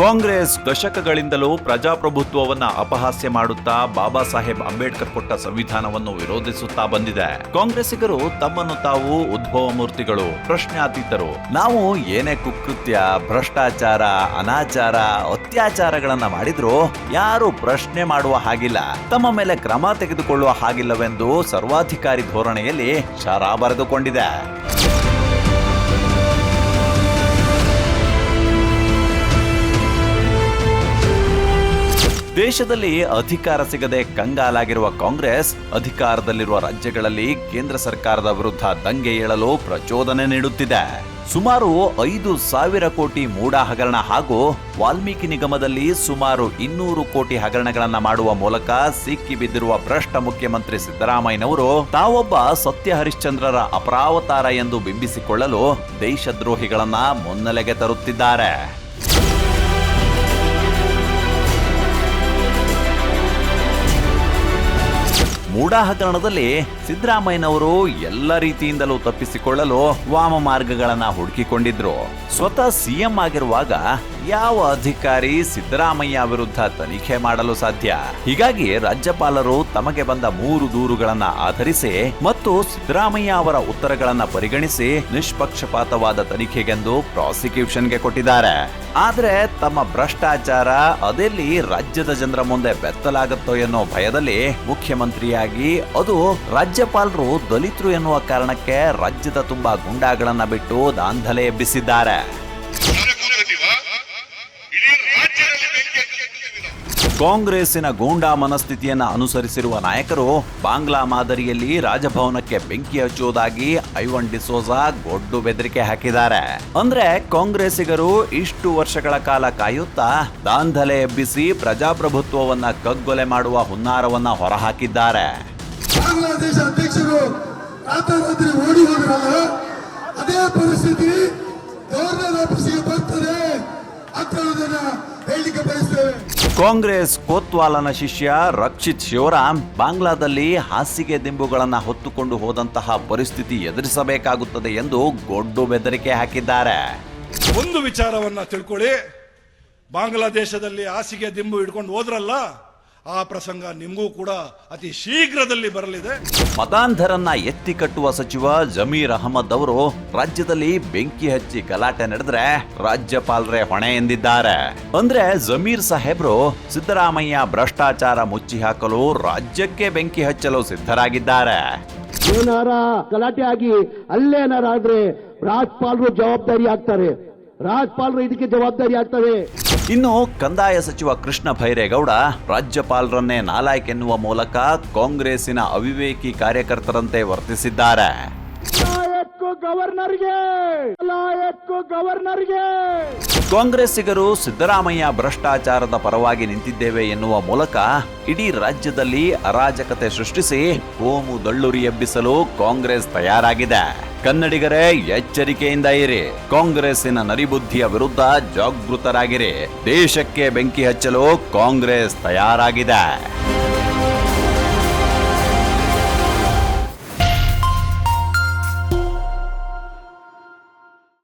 ಕಾಂಗ್ರೆಸ್ ದಶಕಗಳಿಂದಲೂ ಪ್ರಜಾಪ್ರಭುತ್ವವನ್ನ ಅಪಹಾಸ್ಯ ಮಾಡುತ್ತಾ ಬಾಬಾ ಸಾಹೇಬ್ ಅಂಬೇಡ್ಕರ್ ಕೊಟ್ಟ ಸಂವಿಧಾನವನ್ನು ವಿರೋಧಿಸುತ್ತಾ ಬಂದಿದೆ. ಕಾಂಗ್ರೆಸ್ಸಿಗರು ತಮ್ಮನ್ನು ತಾವು ಉದ್ಭವ ಮೂರ್ತಿಗಳು, ಪ್ರಶ್ನಾತೀತರು. ನಾವು ಏನೇ ಕುಕೃತ್ಯ, ಭ್ರಷ್ಟಾಚಾರ, ಅನಾಚಾರ, ಅತ್ಯಾಚಾರಗಳನ್ನ ಮಾಡಿದ್ರು ಯಾರು ಪ್ರಶ್ನೆ ಮಾಡುವ ಹಾಗಿಲ್ಲ. ತಮ್ಮ ಮೇಲೆ ಕ್ರಮ ತೆಗೆದುಕೊಳ್ಳುವ ಹಾಗಿಲ್ಲವೆಂದು ಸರ್ವಾಧಿಕಾರಿ ಧೋರಣೆಯಲ್ಲಿ ಶರಾ ಬರೆದುಕೊಂಡಿದೆ. ದೇಶದಲ್ಲಿ ಅಧಿಕಾರ ಸಿಗದೆ ಕಂಗಾಲಾಗಿರುವ ಕಾಂಗ್ರೆಸ್, ಅಧಿಕಾರದಲ್ಲಿರುವ ರಾಜ್ಯಗಳಲ್ಲಿ ಕೇಂದ್ರ ಸರ್ಕಾರದ ವಿರುದ್ಧ ದಂಗೆ ಏಳಲು ಪ್ರಚೋದನೆ ನೀಡುತ್ತಿದೆ. ಸುಮಾರು ಐದು ಸಾವಿರ ಕೋಟಿ ಮೂಡ ಹಗರಣ ಹಾಗೂ ವಾಲ್ಮೀಕಿ ನಿಗಮದಲ್ಲಿ ಸುಮಾರು ಇನ್ನೂರು ಕೋಟಿ ಹಗರಣಗಳನ್ನು ಮಾಡುವ ಮೂಲಕ ಸಿಕ್ಕಿಬಿದ್ದಿರುವ ಭ್ರಷ್ಟ ಮುಖ್ಯಮಂತ್ರಿ ಸಿದ್ದರಾಮಯ್ಯನವರು ತಾವೊಬ್ಬ ಸತ್ಯ ಹರಿಶ್ಚಂದ್ರರ ಅಪರಾವತಾರ ಎಂದು ಬಿಂಬಿಸಿಕೊಳ್ಳಲು ದೇಶದ್ರೋಹಿಗಳನ್ನ ಮುನ್ನೆಲೆಗೆ ತರುತ್ತಿದ್ದಾರೆ. ಮೂಡ ಹಗರಣದಲ್ಲಿ ಸಿದ್ದರಾಮಯ್ಯನವರು ಎಲ್ಲ ರೀತಿಯಿಂದಲೂ ತಪ್ಪಿಸಿಕೊಳ್ಳಲು ವಾಮ ಮಾರ್ಗಗಳನ್ನ ಹುಡುಕಿಕೊಂಡಿದ್ರು. ಸ್ವತಃ ಸಿಎಂ ಆಗಿರುವಾಗ ಯಾವ ಅಧಿಕಾರಿ ಸಿದ್ದರಾಮಯ್ಯ ವಿರುದ್ಧ ತನಿಖೆ ಮಾಡಲು ಸಾಧ್ಯ? ಹೀಗಾಗಿ ರಾಜ್ಯಪಾಲರು ತಮಗೆ ಬಂದ ಮೂರು ದೂರುಗಳನ್ನ ಆಧರಿಸಿ ಮತ್ತು ಸಿದ್ದರಾಮಯ್ಯ ಅವರ ಉತ್ತರಗಳನ್ನ ಪರಿಗಣಿಸಿ ನಿಷ್ಪಕ್ಷಪಾತವಾದ ತನಿಖೆಗೆಂದು ಪ್ರಾಸಿಕ್ಯೂಷನ್ಗೆ ಕೊಟ್ಟಿದ್ದಾರೆ. ಆದ್ರೆ ತಮ್ಮ ಭ್ರಷ್ಟಾಚಾರ ಅದೆಲ್ಲಿ ರಾಜ್ಯದ ಜನರ ಮುಂದೆ ಬೆತ್ತಲಾಗುತ್ತೋ ಎನ್ನುವ ಭಯದಲ್ಲಿ ಮುಖ್ಯಮಂತ್ರಿಯಾಗಿ ಅದು ರಾಜ್ಯಪಾಲರು ದಲಿತರು ಎನ್ನುವ ಕಾರಣಕ್ಕೆ ರಾಜ್ಯದ ತುಂಬಾ ಗುಂಡಾಗಳನ್ನ ಬಿಟ್ಟು ದಾಂಧಲೆ ಎಬ್ಬಿಸಿದ್ದಾರೆ ಹೋಗದಿವಾ ಇಡೀ ರಾಜ್ಯದಲ್ಲಿ ಬೆಂಕಿ ಹಚ್ಚುತ್ತಿದ್ದೀರಾ. ಕಾಂಗ್ರೆಸ್ಸಿನ ಗೂಂಡಾ ಮನಸ್ಥಿತಿಯನ್ನ ಅನುಸರಿಸಿರುವ ನಾಯಕರು ಬಾಂಗ್ಲಾ ಮಾದರಿಯಲ್ಲಿ ರಾಜಭವನಕ್ಕೆ ಬೆಂಕಿ ಹಚ್ಚುವುದಾಗಿ ಐವನ್ ಡಿಸೋಜಾ ಗೊಡ್ಡು ಬೆದರಿಕೆ ಹಾಕಿದ್ದಾರೆ. ಅಂದ್ರೆ ಕಾಂಗ್ರೆಸ್ಸಿಗರು ಇಷ್ಟು ವರ್ಷಗಳ ಕಾಲ ಕಾಯುತ್ತಾ ದಾಂಧಲೆ ಎಬ್ಬಿಸಿ ಪ್ರಜಾಪ್ರಭುತ್ವವನ್ನ ಕಗ್ಗೊಲೆ ಮಾಡುವ ಹುನ್ನಾರವನ್ನ ಹೊರಹಾಕಿದ್ದಾರೆ. ಬಾಂಗ್ಲಾದೇಶ ಅಧ್ಯಕ್ಷರು ರಾತ್ರಿ ಓಡಿ ಅದೇ ಪರಿಸ್ಥಿತಿ ಬರ್ತದೆ. ಬಯಸ್ತೇವೆ. ಕಾಂಗ್ರೆಸ್ ಕೋತ್ವಾಲನ ಶಿಷ್ಯ ರಕ್ಷಿತ್ ಶಿವರಾಮ್ ಬಾಂಗ್ಲಾದಲ್ಲಿ ಹಾಸಿಗೆ ದಿಂಬುಗಳನ್ನು ಹೊತ್ತುಕೊಂಡು ಹೋದಂತಹ ಪರಿಸ್ಥಿತಿ ಎದುರಿಸಬೇಕಾಗುತ್ತದೆ ಎಂದು ಗೊಡ್ಡು ಬೆದರಿಕೆ ಹಾಕಿದ್ದಾರೆ. ಒಂದು ವಿಚಾರವನ್ನ ತಿಳ್ಕೊಳ್ಳಿ. ಬಾಂಗ್ಲಾದೇಶದಲ್ಲಿ ಹಾಸಿಗೆ ದಿಂಬು ಹಿಡ್ಕೊಂಡು ಹೋದ್ರಲ್ಲ ಆ ಪ್ರಸಂಗ ನಿಮಗೂ ಕೂಡ ಅತಿ ಶೀಘ್ರದಲ್ಲಿ ಬರಲಿದೆ. ಮತಾಂಧರನ್ನ ಎತ್ತಿ ಕಟ್ಟುವ ಸಚಿವ ಜಮೀರ್ ಅಹಮದ್ ಅವರು ರಾಜ್ಯದಲ್ಲಿ ಬೆಂಕಿ ಹಚ್ಚಿ ಗಲಾಟೆ ನಡೆದ್ರೆ ರಾಜ್ಯಪಾಲರೇ ಹೊಣೆ ಎಂದಿದ್ದಾರೆ. ಅಂದ್ರೆ ಜಮೀರ್ ಸಾಹೇಬ್ರು ಸಿದ್ದರಾಮಯ್ಯ ಭ್ರಷ್ಟಾಚಾರ ಮುಚ್ಚಿ ಹಾಕಲು ರಾಜ್ಯಕ್ಕೆ ಬೆಂಕಿ ಹಚ್ಚಲು ಸಿದ್ಧರಾಗಿದ್ದಾರೆ. ಏನಾರ ಗಲಾಟೆ ಆಗಿ ಅಲ್ಲೇನಾರ ಆದ್ರೆ ರಾಜ್ಪಾಲರು ಜವಾಬ್ದಾರಿ ಆಗ್ತಾರೆ. ರಾಜ್ಯಪಾಲರು ಇದಕ್ಕೆ ಜವಾಬ್ದಾರಿ ಆಗ್ತವೆ ಇನ್ನು ಕಂದಾಯ ಸಚಿವ ಕೃಷ್ಣ ಭೈರೇಗೌಡ ರಾಜ್ಯಪಾಲರನ್ನೇ ನಾಲಾಯಕ್ ಎನ್ನುವ ಮೂಲಕ ಕಾಂಗ್ರೆಸ್ಸಿನ ಅವಿವೇಕಿ ಕಾರ್ಯಕರ್ತರಂತೆ ವರ್ತಿಸಿದ್ದಾರೆ. ಗವರ್ನರ್ಗೆ, ಲಾಯಕ್ಕು ಗವರ್ನರ್ಗೆ. ಕಾಂಗ್ರೆಸ್ಸಿಗರು ಸಿದ್ದರಾಮಯ್ಯ ಭ್ರಷ್ಟಾಚಾರದ ಪರವಾಗಿ ನಿಂತಿದ್ದೇವೆ ಎನ್ನುವ ಮೂಲಕ ಇಡೀ ರಾಜ್ಯದಲ್ಲಿ ಅರಾಜಕತೆ ಸೃಷ್ಟಿಸಿ ಕೋಮು ದಳ್ಳುರಿ ಎಬ್ಬಿಸಲು ಕಾಂಗ್ರೆಸ್ ತಯಾರಾಗಿದೆ. ಕನ್ನಡಿಗರೇ, ಎಚ್ಚರಿಕೆಯಿಂದ ಇರಿ. ಕಾಂಗ್ರೆಸ್ಸಿನ ನರಿಬುದ್ಧಿಯ ವಿರುದ್ಧ ಜಾಗೃತರಾಗಿರಿ. ದೇಶಕ್ಕೆ ಬೆಂಕಿ ಹಚ್ಚಲು ಕಾಂಗ್ರೆಸ್ ತಯಾರಾಗಿದೆ.